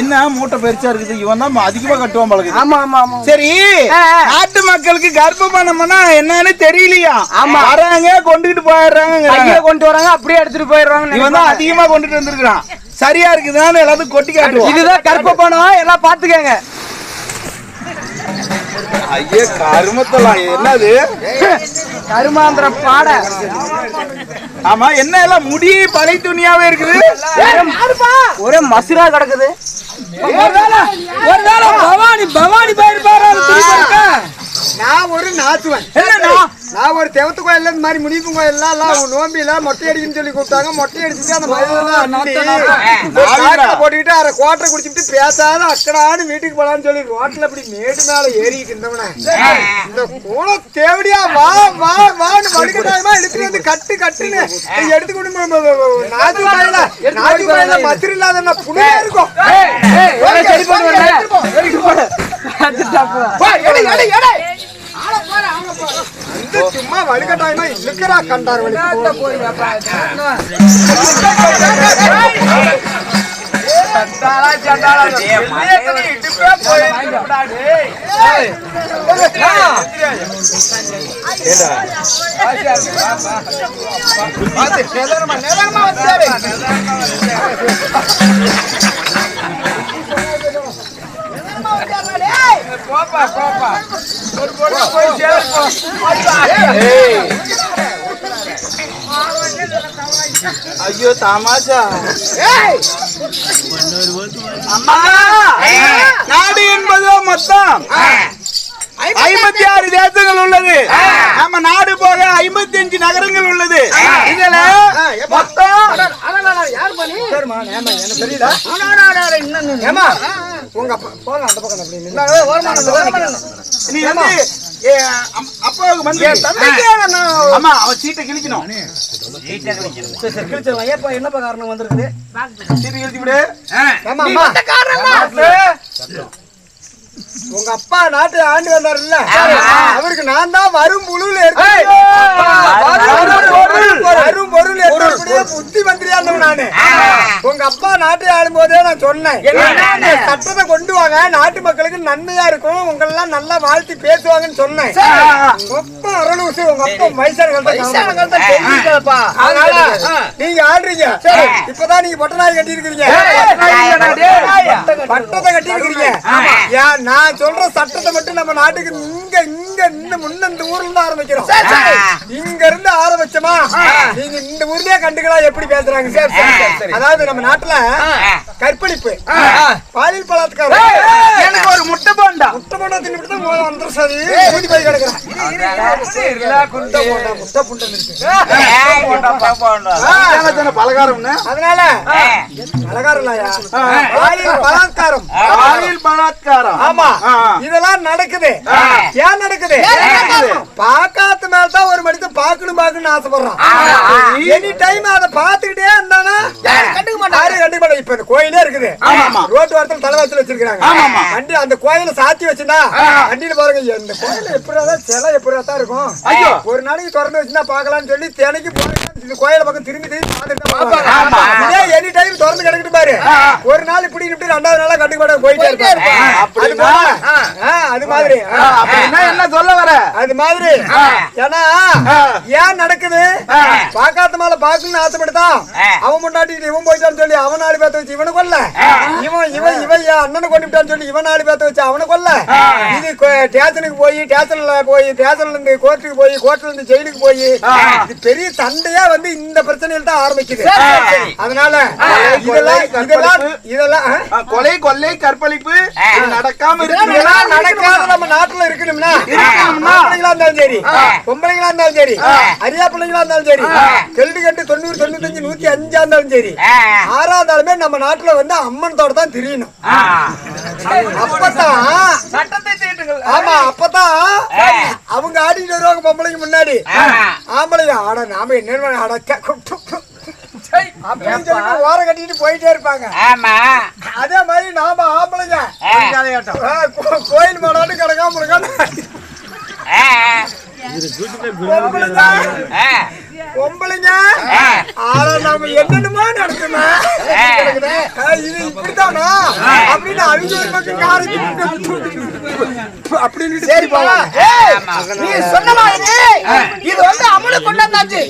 என்ன மூட்டை பெருசா இருக்குது? இவன் தான் அதிகமா கட்டுவான் பழகுது ஆமா ஆமா ஆமா. சரி. நாட்டு மக்களுக்கு கர்ப்பமானம்னா என்னன்னு தெரியலையா? ஆமா. வராங்க கொண்டுகிட்டு போயிடுறாங்க கொண்டு வராங்க அப்படியே எடுத்துட்டு போயிடுறாங்க இவன் தான் அதிகமா கொண்டுட்டு வந்திருக்கான் சரியா இருக்குதான்னு எல்லாத்துக்கும் கொட்டி காட்டுவான். இதுதான் கருப்ப பணம் எல்லாம் பாத்துக்கங்க ஐயே கருமத்தலாம் என்னது? கருமாந்திர பாட. ஆமா என்ன எல்லாம் முடி பழைய துணியாவே இருக்குது? ஒரே மசுரா கிடக்குது. பவானி பவானி பயிர் பாரு நான் ஒரு நாத்துவன். நான் ஒரு தெவத்து கோயில்ல இந்த மாதிரி முனிப்பு கோயில்ல எல்லாம் நோம்பியில மொட்டை அடிக்குன்னு சொல்லி கூப்பிட்டாங்க. மொட்டை அடிச்சுட்டு அந்த மயிலெல்லாம் போட்டுக்கிட்டு அரை கோட்டை குடிச்சிட்டு பேசாத அக்கடான்னு வீட்டுக்கு போலான்னு சொல்லி ரோட்ல இப்படி மேடு மேல ஏறிக்கிட்டு இருந்தவன. இந்த கூட தேவடியா வா வா வான்னு வடுக்கட்டாயமா எடுத்துட்டு வந்து கட்டு கட்டுன்னு எடுத்து கொண்டு நாத்து கோயில நாத்து கோயில மத்திர இல்லாத புண்ணே இருக்கும். சரி போட்டு போ, எடு, எடு, எடு. ஆளை பாரு, ஆளை பாரு. இந்த சும்மா வழுக்கட்டாயமா இழுக்கிறா கண்டார் வழி ஐயோ தமாஷா. அம்மா. நாடு என்பதோ மொத்தம். ஐம்பத்தி ஆறு தேசங்கள் உள்ளது. நம்ம நாடு போக ஐம்பத்தி அஞ்சு நகரங்கள் உள்ளது. இதுல மொத்தம். ஏமா உங்க அப்பா. போங்க அந்த பக்கம் அப்படி நின்னு. நீ வந்து அப்பாவுக்கு வந்து அம்மா அவன் சீட்டை கிழிக்கணும். என்னப்பா காரணம் வந்திருக்குது? சீட்டை கிழிச்சு விடு. ஏம்மா, அம்மா. உங்க அப்பா நாட்டு ஆண்டு வந்தாருல்ல. அவருக்கு நான் தான் வரும் புழுல வரும் பொருள் புத்தி மந்திரியா இருந்தவன் நானு உங்க அப்பா நாட்டை ஆளும் போதே நான் சொன்னேன். சட்டத்தை கொண்டு வாங்க. நாட்டு மக்களுக்கு நன்மையா இருக்கும். உங்க எல்லாம் நல்லா வாழ்த்தி பேசுவாங்கன்னு சொன்னேன். அப்பா அருளூசு உங்க அப்பா தெரிஞ்சுக்கப்பா அதனால நீங்க ஆடுறீங்க இப்பதான் நீங்க பொட்டநாய் கட்டி இருக்கீங்க பட்டத்தை கட்டி இருக்கீங்க ஏன் நான் சொல்ற சட்டத்தை மட்டும் நம்ம நாட்டுக்கு இங்க இங்க இந்த முன்ன இந்த ஊர்ல இருந்து ஆரம்பிக்கிறோம். இங்க இருந்து ஆரம்பிச்சோமா? நீங்க இந்த ஊர்லயே கண்டுக்கலாம் எப்படி பேசுறாங்க? அதாவது நம்ம நாட்டுல கற்பழிப்பு. பாலியல் பலாத்காரம். எனக்கு ஒரு முட்டை போண்டா. முட்டை போண்டா தின்னுட்டு தான் போய் வந்துரும் சரி. ஊதி போய் கிடக்குறேன் பலகாரம்னு? அதனால பலகாரம் பாலியல் பலாத்காரம். பாலியல் பலாத்காரம். ஆமா. இதெல்லாம் நடக்குது. ஏன் நடக்குது? பாக்காத்து மேல தான் ஒரு மனிதன் பாக்கணும் பாக்கணும்னு ஆசைப்படுறான் எனி டைம் அதை பாத்துக்கிட்டே இருந்தானா? கண்டுக்க மாட்டான். யாரும் கண்டுக்க மாட்டாங்க இப்ப இந்த கோயிலே இருக்குது. ரோட்டு வாரத்தில் தலைவாசல் வச்சிருக்காங்க. வண்டி அந்த கோயில சாத்தி வச்சுனா வண்டியில பாருங்க இந்த கோயில எப்படிதான் சிலை எப்படிதான் தான் இருக்கும். ஒரு நாளைக்கு திறந்து வச்சுனா பாக்கலாம்னு சொல்லி தினைக்கு போய் இந்த கோயில பக்கம் திரும்பி திரும்பி பார்த்துட்டு எனி டைம் திறந்து கிடக்கிட்டு பாரு. ஒரு நாள் இப்படி இப்படி ரெண்டாவது நாளா மாட்டாங்க போயிட்டே இருப்பாங்க. அது மாதிரி என்ன சொல்ல வர? அது மாதிரி. ஏன்னா ஏன் நடக்குது? பாக்காத்த மேல பாக்கணும்னு ஆசைப்படுதான் அவன் முன்னாடி இவன் போயிட்டான்னு சொல்லி அவன் நாலு பேத்த வச்சு இவனை கொல்ல. இவன் இவன் இவன் அண்ணனை கொண்டுட்டான்னு சொல்லி இவன் நாலு பேத்த வச்சு அவனை கொல்ல. இது ஸ்டேஷனுக்கு போய் ஸ்டேஷன்ல போய் ஸ்டேஷன்ல இருந்து கோர்ட்டுக்கு போய் கோர்ட்ல இருந்து ஜெயிலுக்கு போய். இது பெரிய சண்டையா வந்து இந்த பிரச்சனையில தான் ஆரம்பிக்குது. அதனால இதெல்லாம் கொலை கொள்ளை கற்பழிப்பு நடக்காம இதெல்லாம் இருக்கு நடக்காத நம்ம நாட்டுல இருக்கணும்னா? இருக்கணும்னா? இருந்தாலும் சரி பொம்பளைங்களா இருந்தாலும் சரி அரியா பிள்ளைங்களா இருந்தாலும் சரி கெல்டு கட்டு தொண்ணூறு தொண்ணூத்தஞ்சு நூத்தி அஞ்சா இருந்தாலும் சரி ஆறா இருந்தாலுமே நம்ம நாட்டுல வந்து அம்மன் தோட தான் தெரியணும். அப்பதான் சட்டத்தை ஆமா அப்பதான் அவங்க ஆடிட்டு வருவாங்க பொம்பளைங்க முன்னாடி. ஆம்பளைங்க ஆட நாம என்ன அடக்க சொல்லிட்டு ஓரம் கட்டிட்டு போயிட்டே இருப்பாங்க. ஆமா. அதே மாதிரி நாம ஆம்பளைங்க. கோயில் மாடாட்டு கிடக்காம இருக்கான்னு. பொம்பளைங்க? ஆனா நாம என்னென்னமோ நடக்குமா இது இப்படித்தானா? அப்படின்னு அவங்க பக்கம் காரை அப்படின்னு சரி போவாங்க நீ சொன்ன மாதிரி இது வந்து அமுலு கொண்டு வந்தாச்சு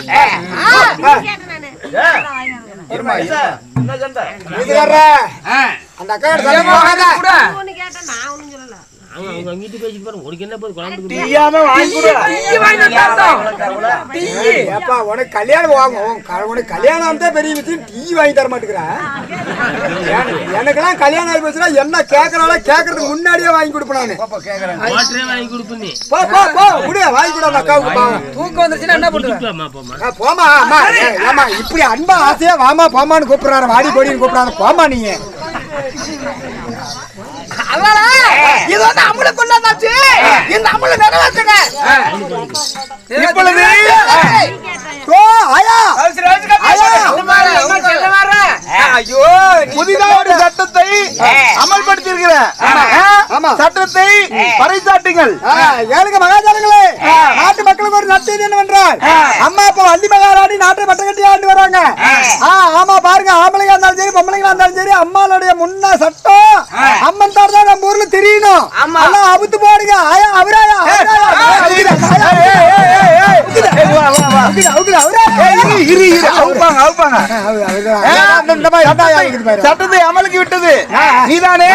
கேட்டா. நான் ஒண்ணும் சொல்லல ஏப்பா உனக்கு கல்யாணம் வாங்க உனக்கு கல்யாணம் தான் பெரிய விஷயம் டீ வாங்கி தர மாட்டேங்கிற. எனக்கெல்லாம் கல்யாணம் ஆகி போச்சுன்னா என்ன கேட்கறாளோ கேட்கறதுக்கு முன்னாடியே வாங்கி கொடுப்பேன் நானு. போ போ போ விடு வாங்கி கொடு அக்காவுக்கு பா. தூக்கம் வந்துருச்சுன்னா என்ன பண்ணுவேன்? ஆ, போமா அம்மா இப்படி அன்பா ஆசையா வாமா போமான்னு கூப்பிடுறாரு வாடி போடின்னு கூப்பிடுறாரு போமா நீங்க அதனால இது வந்து அமுலு கொண்டு வந்தாச்சு இந்த அமுலு நிறைவேற்றுங்க இப்பொழுது ஓ ஆயா ஐயோ புதிதாக ஒரு சட்டத்தை அமல்படுத்தியிருக்கிற ஆமா. சட்டத்தை பறைசாட்டுங்கள் ஏழுங்க மகாஜனங்களே நாட்டு மக்களுக்கு ஒரு நற்செய்தி என்னவென்றால் அம்மா அப்பா வண்டி மகாராணி நாட்டை பட்டம் கட்டி ஆண்டு வராங்க ஆமா பாருங்க ஆம்பளைங்க இருந்தாலும் சரி பொம்பளைங்களா இருந்தாலும் சரி அம்மாளுடைய முன்ன சட்டம் அம்மன் தார் தான் நம்ம ஊர்ல தெரியணும் எல்லாம் அவுத்து போடுங்க ஆயா அவராயா அவராயா, அவுக்குதா, அவராயா. இரு இரு அவுப்பாங்க அவுப்பாங்க. சட்டத்தை அமலுக்கு விட்டது நீதானே.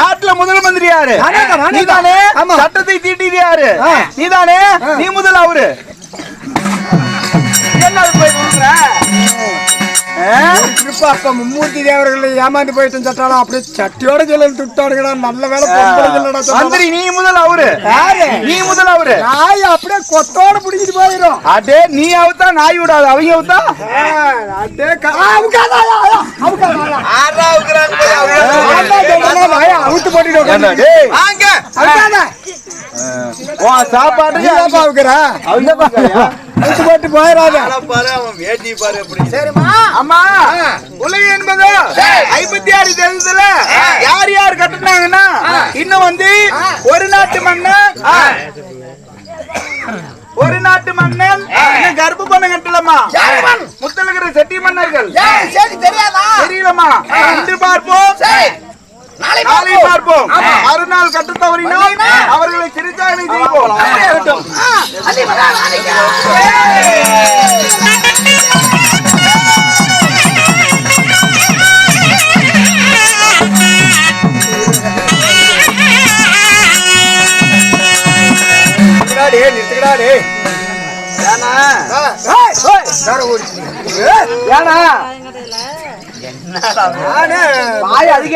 நாட்டுல முதல் மந்திரி யாரு. நீதானே. சட்டத்தை தீட்டியது யாரு. நீதானே நீ முதல் அவரு என்ன போய் கொடுக்குற? திருப்ப அப்ப மும்மூர்த்தி தேவர்களை ஏமாந்து போயிட்டு சட்டாலும் அப்படியே சட்டியோட ஜெயலலிதா துட்டாடுங்கடா நல்ல வேலை பொம்பளைங்க இல்லடா சட்டாளா. மந்திரி நீ முதல் அவரு? நீ முதல் அவரு. நாய் அப்படியே கொத்தோட பிடிக்கிட்டு போயிடும் அடே நீ அவுத்தா நாய் விடாது. அவங்க அவுத்தா? அப்படியே க- ஆ, அவுக்காத, ஆயா, ஆயா, அவுக்காத, ஆயா. நான் தான் சொல்றேன், ஆயா, அவுத்து போட்டுட்டு அம்மா உலகம் என்பது ஐம்பத்தி ஆறு தேசத்துல யார் யார் கட்டுனாங்கன்னா இன்னும் வந்து ஒரு நாட்டு மன்னன் ஒரு நாட்டு மன்னன் கருப்பு பண்ண கட்டலமா முத்தலகிற செட்டி மன்னர்கள் தெரியலமா இன்று பார்ப்போம். நாளை பார்ப்போம். மறுநாள் கட்டு தவறினால்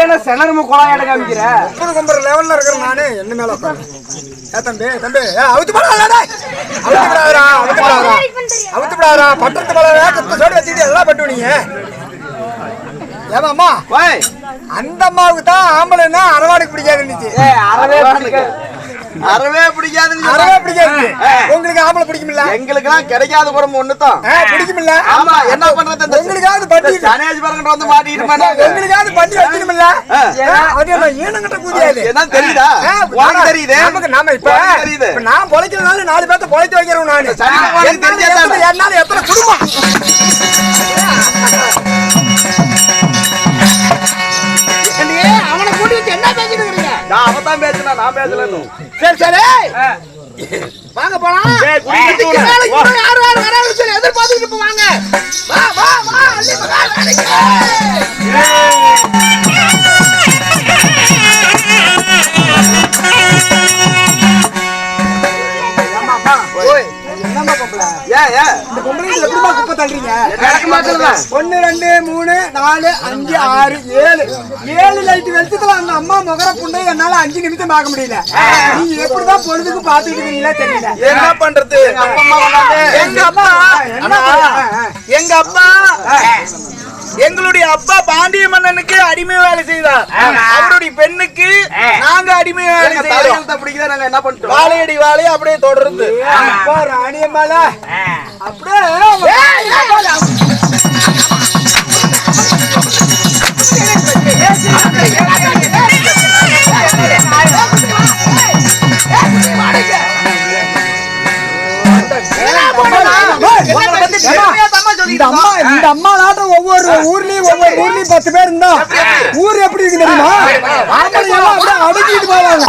என்ன செனரும குழாய் காமிக்கிற முப்பது கும்புற லெவல்ல இருக்கிற நானு என்ன மேல தம்பி தம்பி. அவுத்து போடாதடா. அவுத்து போடாதடா அவுத்து போடாதடா. அவுத்து போடாதடா பட்டத்து மேல வேகத்தை சோடி வச்சுட்டு எல்லாம் ஏமாம்மா அந்த அம்மாவுக்கு தான் ஆம்பளைன்னா அரவாடுக்கு பிடிக்காது. இருந்துச்சு அறவே பிடிக்காது. அறவே பிடிக்காதுன்னு அறவே பிடிக்காது உங்களுக்கு ஆம்பளை பிடிக்குமில்ல? எங்களுக்கெல்லாம் கிடைக்காத குடும்பம் ஒண்ணுதான். ஆ, பிடிக்குமில்ல? ஆமா என்ன பண்றது? உங்களுக்காவது பண்ணி கணேஷ் பரங்கிட்ட வந்து மாட்டிட்டு உங்களுக்காவது ஆ. ஆ, அது ஈனங்கிட்ட கூதியாது என்ன தெரியுதா? உனக்கு தெரியுது? நமக்கு நாம இப்ப தெரியுது? நான் பொழைக்கிறதுனால நாலு பேர்த்த பொழைக்க வைக்கிறோம் நானு. என்னால எத்தனை குடும்பம்? நான் அவன் தான் பேசுனா நான் பேசலன்னு. சரி சரி. வாங்க போலாம். யாரும் யாரும் வராங்கன்னு சொல்லி எதிர்பார்த்துக்கிட்டு வாங்க வா வா வா இந்த குப்பை தள்ளுறீங்க? மாட்டேங்குதா? ஒண்ணு ரெண்டு மூணு நாலு அஞ்சு ஆறு ஏழு. ஏழு லைட் வெளிச்சத்துல அந்த அம்மா முகர புண்டை என்னால அஞ்சு நிமிஷம் பார்க்க முடியல. நீங்க எப்படிதான் பொழுதுக்கு பாத்துக்கிட்டு இருக்கீங்களா தெரியல. என்ன பண்றது? எங்க அப்பா. எங்க அப்பா? எங்களுடைய அப்பா பாண்டிய மன்னனுக்கு அடிமை வேலை செய்தார் அவருடைய பெண்ணுக்கு நாங்க அடிமை வேலை செய்யறோம் நாங்க என்ன பண்ணிட்டோம் வாழையடி வாழை அப்படியே தொடர்ந்து அப்பா ராணியம்மால அப்படியே உங்களை அம்மா நாட்டம் ஒவ்வொரு ஊர்லயும் ஒவ்வொரு ஊர்லயும் பத்து பேர் இருந்தா ஊர் எப்படி இருக்கு தெரியுமா? ஆம்பளை எல்லாம் அப்படியே அடங்கிட்டு போவாங்க.